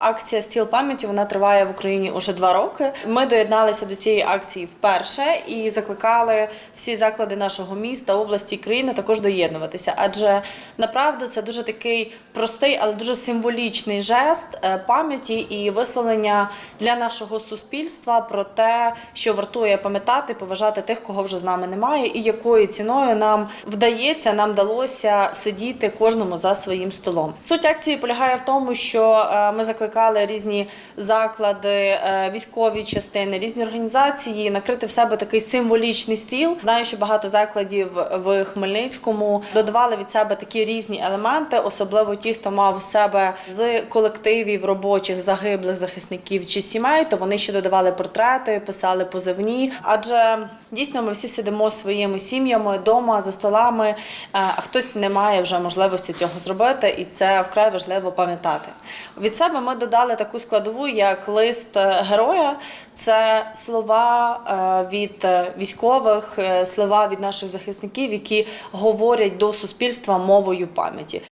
Акція стіл пам'яті вона триває в Україні уже два роки. Ми доєдналися до цієї акції вперше і закликали всі заклади нашого міста, області і країни також доєднуватися. Адже направду це дуже такий простий, але дуже символічний жест е, пам'яті і висловлення для нашого суспільства про те, що вартує пам'ятати, поважати тих, кого вже з нами немає, і якою ціною нам вдається, нам вдалося сидіти кожному за своїм столом. Суть акції полягає в тому, що е, ми закликали різні заклади, е, військові частини, різні організації накрити в себе такий символічний стіл. Знаю, що багато закладів в Хмельницькому додавали від себе такі різні елементи, особливо ті, хто мав в себе з колективів робочих загиблих захисників чи сімей, то вони ще додавали портрети, писали позивні. Адже дійсно ми всі сидимо своїми сім'ями вдома за столами, е, а хтось не має вже можливості цього зробити, і це вкрай важливо пам'ятати. Від себе ми додали таку складову, як лист е, героя. Це слова е, від військових, слова від наших захисників, які говорять до суспільства мовою пам'яті.